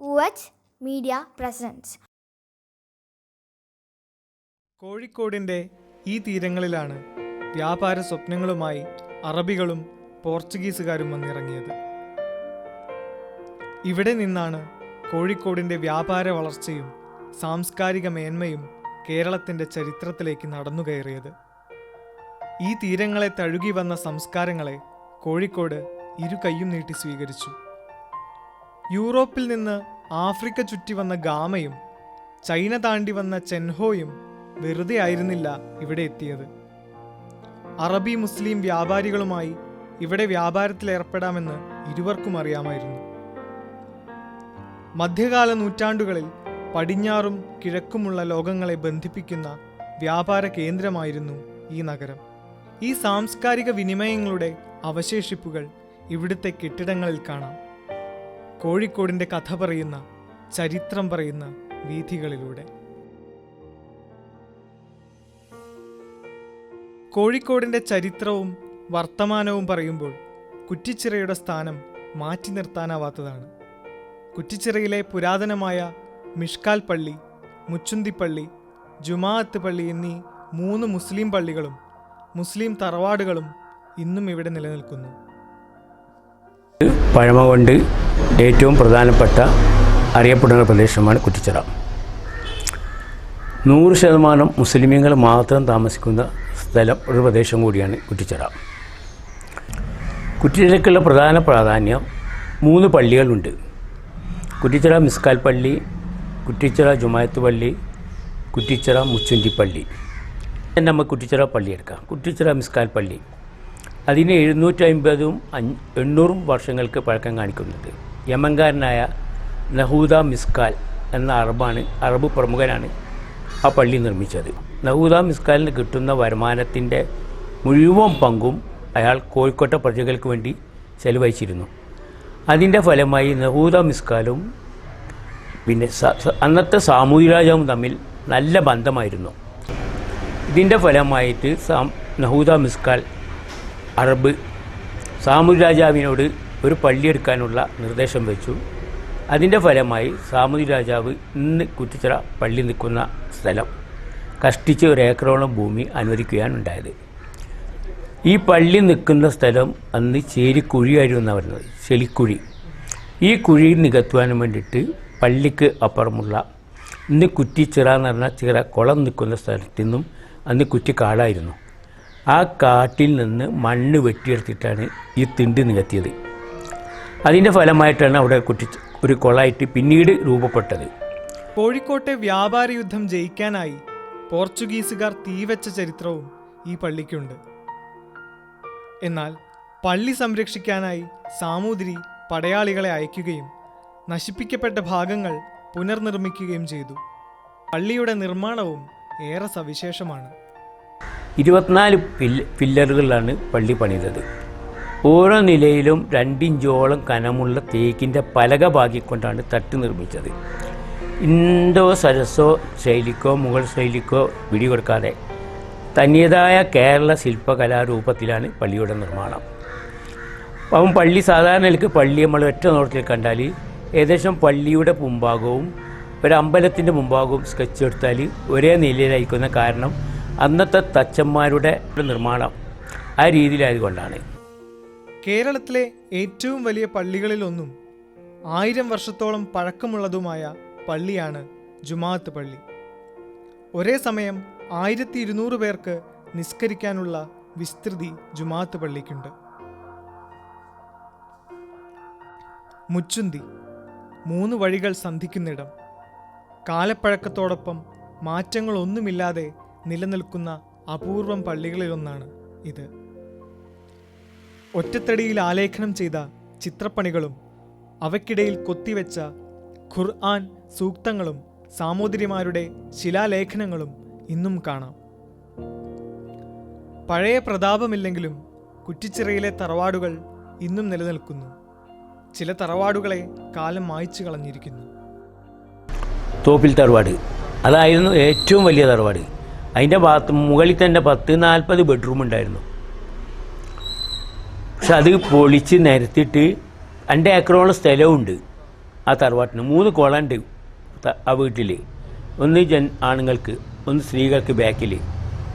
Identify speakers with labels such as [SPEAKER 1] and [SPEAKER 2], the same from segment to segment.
[SPEAKER 1] UH media presence
[SPEAKER 2] കോഴിക്കോടിന്റെ ഈ തീരങ്ങളിലാണ് വ്യാപാര സ്വപ്നങ്ങളുമായി അറബികളും പോർച്ചുഗീസുകാരും വന്നിറങ്ങിയത്. ഇവിടെ നിന്നാണ് കോഴിക്കോടിന്റെ വ്യാപാര വളർച്ചയും സാംസ്കാരിക മേന്മയും കേരളത്തിന്റെ ചരിത്രത്തിലേക്ക് നടന്നു കയറിയത്. ഈ തീരങ്ങളെ തഴുകി വന്ന സംസ്കാരങ്ങളെ കോഴിക്കോട് ഇരു കൈയും നീട്ടി സ്വീകരിച്ചു. യൂറോപ്പിൽ നിന്ന് ആഫ്രിക്ക ചുറ്റി വന്ന ഗാമയും ചൈന താണ്ടി വന്ന ചെൻഹോയും വെറുതെ ആയിരുന്നില്ല ഇവിടെ എത്തിയത്. അറബി മുസ്ലിം വ്യാപാരികളുമായി ഇവിടെ വ്യാപാരത്തിൽ ഏർപ്പെടാമെന്ന് ഇരുവർക്കും അറിയാമായിരുന്നു. മധ്യകാല നൂറ്റാണ്ടുകളിൽ പടിഞ്ഞാറും കിഴക്കുമുള്ള ലോകങ്ങളെ ബന്ധിപ്പിക്കുന്ന വ്യാപാര കേന്ദ്രമായിരുന്നു ഈ നഗരം. ഈ സാംസ്കാരിക വിനിമയങ്ങളുടെ അവശേഷിപ്പുകൾ ഇവിടുത്തെ കെട്ടിടങ്ങളിൽ കാണാം. കോഴിക്കോടിന്റെ കഥ പറയുന്ന ചരിത്രം പറയുന്ന വീഥികളിലൂടെ. കോഴിക്കോടിന്റെ ചരിത്രവും വർത്തമാനവും പറയുമ്പോൾ കുറ്റിച്ചിറയുടെ സ്ഥാനം മാറ്റി നിർത്താനാവാത്തതാണ്. കുറ്റിച്ചിറയിലെ പുരാതനമായ മിഷ്കാൽ പള്ളി മുച്ചുന്തിപ്പള്ളി ജുമാഅത്ത് പള്ളി എന്നീ മൂന്ന് മുസ്ലിം പള്ളികളും മുസ്ലിം തറവാടുകളും ഇന്നും ഇവിടെ നിലനിൽക്കുന്നു.
[SPEAKER 3] പഴമ കൊണ്ട് ഏറ്റവും പ്രധാനപ്പെട്ട അറിയപ്പെടുന്ന പ്രദേശമാണ് കുറ്റിച്ചിറ. നൂറ് ശതമാനം മുസ്ലിമീങ്ങൾ മാത്രം താമസിക്കുന്ന സ്ഥലം ഒരു പ്രദേശം കൂടിയാണ് കുറ്റിച്ചിറ. കുറ്റിച്ചിറയ്ക്കുള്ള പ്രധാന പ്രാധാന്യം മൂന്ന് പള്ളികളുണ്ട്. കുറ്റിച്ചിറ മിസ്കാൽ പള്ളി കുറ്റിച്ചിറ ജുമായത്ത് പള്ളി കുറ്റിച്ചിറ മുച്ചുണ്ടി പള്ളി. നമുക്ക് കുറ്റിച്ചിറ പള്ളി എടുക്കാം. കുറ്റിച്ചിറ മിസ്കാൽ പള്ളി. അതിന് എഴുന്നൂറ്റി അൻപതും എണ്ണൂറും വർഷങ്ങൾക്ക് പഴക്കം കാണിക്കുന്നുണ്ട്. യമൻകാരനായ നഹൂദ മിസ്കാൽ എന്ന അറബാണ് അറബ് പ്രമുഖനാണ് ആ പള്ളി നിർമ്മിച്ചത്. നഹൂദ മിസ്കാലിന് കിട്ടുന്ന വരുമാനത്തിന്റെ മുഴുവൻ പങ്കും അയാൾ കോഴിക്കോട്ടെ പ്രജകൾക്ക് വേണ്ടി ചെലവഴിച്ചിരുന്നു. അതിന്റെ ഫലമായി നഹൂദ മിസ്കാലും പിന്നെ അന്നത്തെ സാമൂഹ്യ രാജാവും തമ്മിൽ നല്ല ബന്ധമായിരുന്നു. ഇതിന്റെ ഫലമായിട്ട് സാം നഹൂദ മിസ്കാൽ അറബ് സാമൂഹ്യ രാജാവിനോട് ഒരു പള്ളി എടുക്കാനുള്ള നിർദ്ദേശം വെച്ചു. അതിന്റെ ഫലമായി സാമൂതി രാജാവ് ഇന്ന് കുറ്റിച്ചിറ പള്ളി നിൽക്കുന്ന സ്ഥലം കഷ്ടിച്ച് ഒരു ഏക്കറോളം ഭൂമി അനുവദിക്കുകയാണ് ഉണ്ടായത്. ഈ പള്ളി നിൽക്കുന്ന സ്ഥലം അന്ന് ചേരിക്കുഴിയായിരുന്നു എന്നാണ് പറയുന്നത് ചെലിക്കുഴി ഈ കുഴി നികത്തുവാനും വേണ്ടിയിട്ട് പള്ളിക്ക് അപ്പുറമുള്ള ഇന്ന് കുറ്റിച്ചിറ എന്ന് പറഞ്ഞാൽ ചിറ കുളം നിൽക്കുന്ന സ്ഥലത്തു നിന്നും അന്ന് കുറ്റിക്കാടായിരുന്നു ആ കാട്ടിൽ നിന്ന് മണ്ണ് വെട്ടിയെടുത്തിട്ടാണ് ഈ തിണ്ടി നികത്തിയത്. അതിന്റെ ഫലമായിട്ടാണ് അവിടെ കുറ്റി ഒരു കൊളായിട്ട് പിന്നീട് രൂപപ്പെട്ടത്.
[SPEAKER 2] കോഴിക്കോട്ടെ വ്യാപാര യുദ്ധം ജയിക്കാനായി പോർച്ചുഗീസുകാർ തീവച്ച ചരിത്രവും ഈ പള്ളിക്കുണ്ട്. എന്നാൽ പള്ളി സംരക്ഷിക്കാനായി സാമൂതിരി പടയാളികളെ അയക്കുകയും നശിപ്പിക്കപ്പെട്ട ഭാഗങ്ങൾ പുനർനിർമ്മിക്കുകയും ചെയ്തു. പള്ളിയുടെ നിർമ്മാണവും ഏറെ സവിശേഷമാണ്.
[SPEAKER 3] ഇരുപത്തിനാല് പില്ല പില്ലറുകളിലാണ് പള്ളി പണിതത്. ഓരോ നിലയിലും രണ്ടിഞ്ചോളം കനമുള്ള തേക്കിന്റെ പലക ഭാഗിക്കൊണ്ടാണ് തട്ട് നിർമ്മിച്ചത്. ഇൻഡോ സരസോ ശൈലിക്കോ മുഗൾ ശൈലിക്കോ പിടികൊടുക്കാതെ തന്റേതായ കേരള ശില്പകലാരൂപത്തിലാണ് പള്ളിയുടെ നിർമ്മാണം. അപ്പം പള്ളി സാധാരണ നിലയ്ക്ക് പള്ളി നമ്മൾ ഒറ്റ നോട്ടത്തിൽ കണ്ടാൽ ഏകദേശം പള്ളിയുടെ മുമ്പാകവും ഒരു അമ്പലത്തിന്റെ മുമ്പാകവും സ്കെച്ച് എടുത്താൽ ഒരേ നിലയിലായിരിക്കുന്ന കാരണം അന്നത്തെ തച്ചന്മാരുടെ നിർമ്മാണം ആ രീതിയിലായതുകൊണ്ടാണ്
[SPEAKER 2] കേരളത്തിലെ ഏറ്റവും വലിയ പള്ളികളിലൊന്നും ആയിരം വർഷത്തോളം പഴക്കമുള്ളതുമായ പള്ളിയാണ് ജുമാഅത്ത് പള്ളി. ഒരേ സമയം ആയിരത്തി ഇരുന്നൂറ് പേർക്ക് നിസ്കരിക്കാനുള്ള വിസ്തൃതി ജുമാഅത്ത് പള്ളിക്കുണ്ട്. മുച്ചുന്തി മൂന്ന് വഴികൾ സന്ധിക്കുന്നിടം. കാലപ്പഴക്കത്തോടൊപ്പം മാറ്റങ്ങളൊന്നുമില്ലാതെ നിലനിൽക്കുന്ന അപൂർവം പള്ളികളിലൊന്നാണ് ഇത്. ഒറ്റത്തടിയിൽ ആലേഖനം ചെയ്ത ചിത്രപ്പണികളും അവയ്ക്കിടയിൽ കൊത്തിവെച്ച ഖുർആൻ സൂക്തങ്ങളും സാമൂതിരിമാരുടെ ശിലാലേഖനങ്ങളും ഇന്നും കാണാം. പഴയ പ്രതാപമില്ലെങ്കിലും കുറ്റിച്ചിറയിലെ തറവാടുകൾ ഇന്നും നിലനിൽക്കുന്നു. ചില തറവാടുകളെ കാലം മായ്ച്ചു കളഞ്ഞിരിക്കുന്നു.
[SPEAKER 3] തോപ്പിൽ തറവാട്. അതായിരുന്നു ഏറ്റവും വലിയ തറവാട്. അതിന്റെ ഭാഗത്ത് മുകളിൽ തന്നെ പത്ത് നാൽപ്പത് ബെഡ്റൂം ഉണ്ടായിരുന്നു. പക്ഷെ അത് പൊളിച്ച് നിരത്തിയിട്ട് രണ്ട് ഏക്കറോളം സ്ഥലമുണ്ട് ആ തറവാട്ടിന്. മൂന്ന് കുളമുണ്ട് ആ വീട്ടിൽ ഒന്ന് ജൻ ആണുങ്ങൾക്ക് ഒന്ന് സ്ത്രീകൾക്ക് ബാക്കിൽ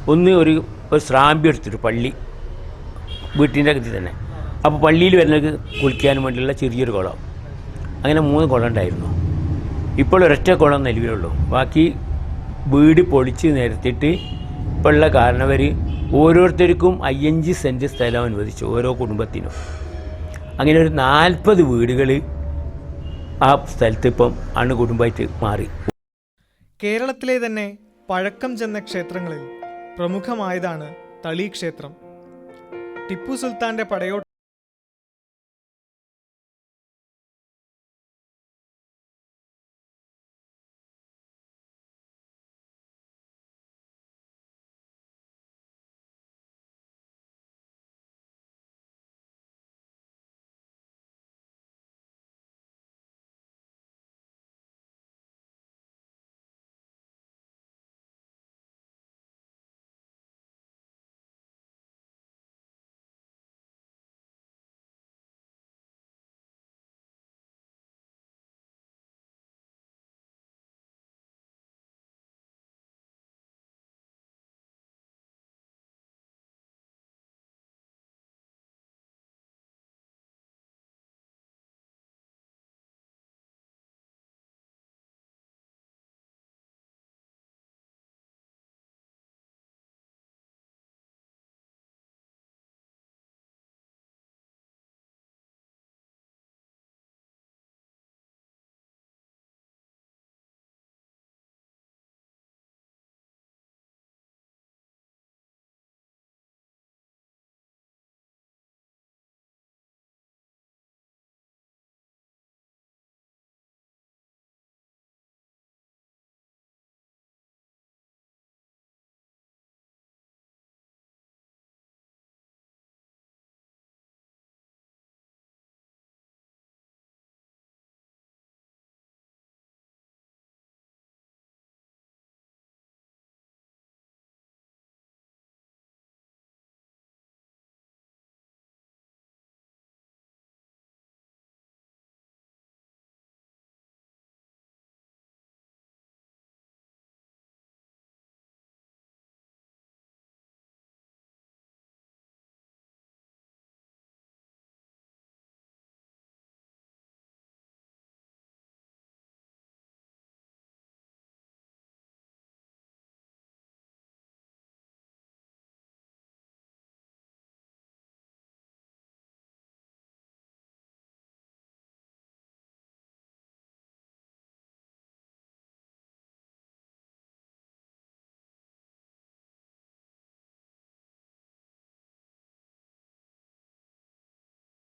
[SPEAKER 3] ഒന്ന് ഒരു ഒരു സ്രാമ്പി എടുത്തിട്ട് പള്ളി വീട്ടിന്റെ അകത്ത് തന്നെ. അപ്പോൾ പള്ളിയിൽ വരുന്നവർക്ക് കുളിക്കാനും വേണ്ടിയുള്ള ചെറിയൊരു കുളം. അങ്ങനെ മൂന്ന് കുളം ഉണ്ടായിരുന്നു. ഇപ്പോൾ ഒരൊറ്റ കുളം നിലവിലുള്ളൂ. ബാക്കി വീട് പൊളിച്ച് നിരത്തിയിട്ട് ഇപ്പോൾ ഉള്ള കാരണവർ ഓരോരുത്തർക്കും അയ്യഞ്ച് സെന്റ് സ്ഥലം അനുവദിച്ചു ഓരോ കുടുംബത്തിനും. അങ്ങനെ ഒരു നാൽപ്പത് വീടുകൾ ആ സ്ഥലത്ത് ഇപ്പം അണുകുടുംബമായിട്ട് മാറി.
[SPEAKER 2] കേരളത്തിലെ തന്നെ പഴക്കം ചെന്ന ക്ഷേത്രങ്ങളിൽ പ്രമുഖമായതാണ് തളി ക്ഷേത്രം ടിപ്പു സുൽത്താന്റെ പടയോട്ട